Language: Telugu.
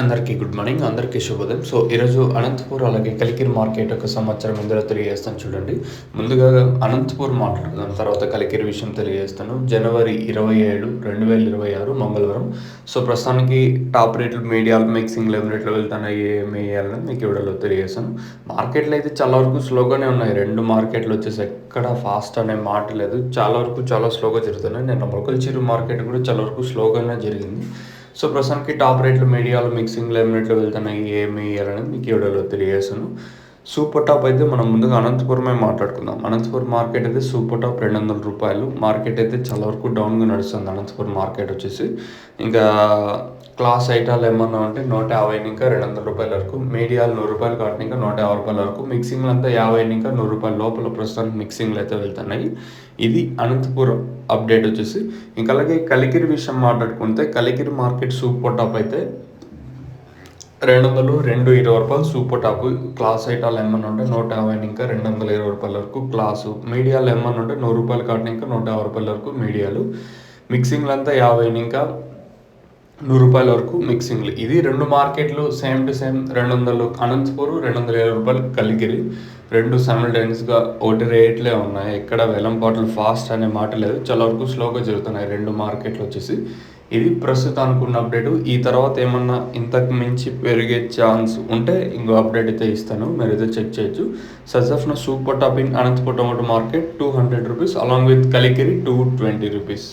అందరికీ గుడ్ మార్నింగ్ అందరికీ శుభోదయం. సో ఈరోజు అనంతపూర్ అలాగే కలికిరి మార్కెట్ ఒక సంవత్సరం ఇందులో తెలియజేస్తాను చూడండి. ముందుగా అనంతపూర్ మాట్లాడుతాను తర్వాత కలికిరి విషయం తెలియజేస్తాను. జనవరి ఇరవై ఏడు రెండు వేల ఇరవై ఆరు మంగళవారం. సో ప్రస్తుతానికి టాప్ రేట్లు మీడియాలు మిక్సింగ్ లెవెన్ రేట్లు వెళ్తున్నాయి ఏమి వేయాలని మీకు ఇవిడలో తెలియజేస్తాను. మార్కెట్లో అయితే చాలా వరకు స్లోగానే ఉన్నాయి. రెండు మార్కెట్లు వచ్చేసి ఎక్కడ ఫాస్ట్ అనే మాట లేదు. చాలా వరకు చాలా స్లోగా జరుగుతున్నాయి. నేను మొలకల్చిరు మార్కెట్ కూడా చాలా వరకు స్లోగానే జరిగింది. సో ప్రస్తుతానికి టాప్ రేట్లు మీడియాలు మిక్సింగ్ లెవెల్ రేట్లు వెళ్తున్నాయి ఏమి అనేది మీకు ఈ వీడియోలో తెలియజేస్తాను. సూపర్ టాప్ అయితే మనం ముందుగా అనంతపురమే మాట్లాడుకుందాం. అనంతపురం మార్కెట్ అయితే సూపర్ టాప్ రెండు వందల రూపాయలు. మార్కెట్ అయితే చాలా వరకు డౌన్గా నడుస్తుంది అనంతపురం మార్కెట్ వచ్చేసి. ఇంకా క్లాస్ ఐటాలు ఏమన్నా ఉంటే నూట యాభై ఇంకా రెండు వందల రూపాయల వరకు మీడియాలు నూరు రూపాయలు కాబట్టి ఇంకా నూట యాభై రూపాయల వరకు. మిక్సింగ్లు అంతా యాభై ఇంకా నూరు రూపాయల లోపల ప్రస్తుతానికి మిక్సింగ్లు అయితే వెళ్తున్నాయి. ఇది అనంతపురం అప్డేట్ వచ్చేసి. ఇంకా అలాగే కలికిరి విషయం మాట్లాడుకుంటే కలికిరి మార్కెట్ సూపర్ టాప్ అయితే రెండు వందలు రెండు ఇరవై రూపాయలు సూపర్ టాప్ క్లాస్ ఐటాలు ఏమన్నా ఉంటే నూట యాభై ఇంకా రెండు వందల ఇరవై రూపాయల వరకు క్లాసు మీడియాలు ఏమన్నా ఉంటే నూరు రూపాయలు కాబట్టి ఇంకా నూట యాభై రూపాయల వరకు మీడియాలు. మిక్సింగ్లు అంతా యాభై ఇంకా నూరు రూపాయల వరకు మిక్సింగ్లు ఇది రెండు మార్కెట్లు సేమ్ టు సేమ్ రెండు వందలు అనంతపూర్ రెండు వందల ఇరవై రూపాయలు కలిగిరి. రెండు సైమిల్టైన్స్గా ఒకటి రేట్లే ఉన్నాయి. ఎక్కడ వెలంపాట్లు ఫాస్ట్ అనే మాట లేదు. చాలా వరకు స్లోగా జరుగుతున్నాయి రెండు మార్కెట్లు వచ్చేసి. ఇది ప్రస్తుతానికి ఉన్న అప్డేట్ ఈ తర్వాత ఏమన్నా ఇంతకు మించి పెరిగే ఛాన్స్ ఉంటే ఇంకో అప్డేట్ అయితే ఇస్తాను. మీరు అయితే చెక్ చేయొచ్చు. సజఫ్న super top in Anantapuram tomato market two hundred rupees along with Kalikiri two twenty rupees.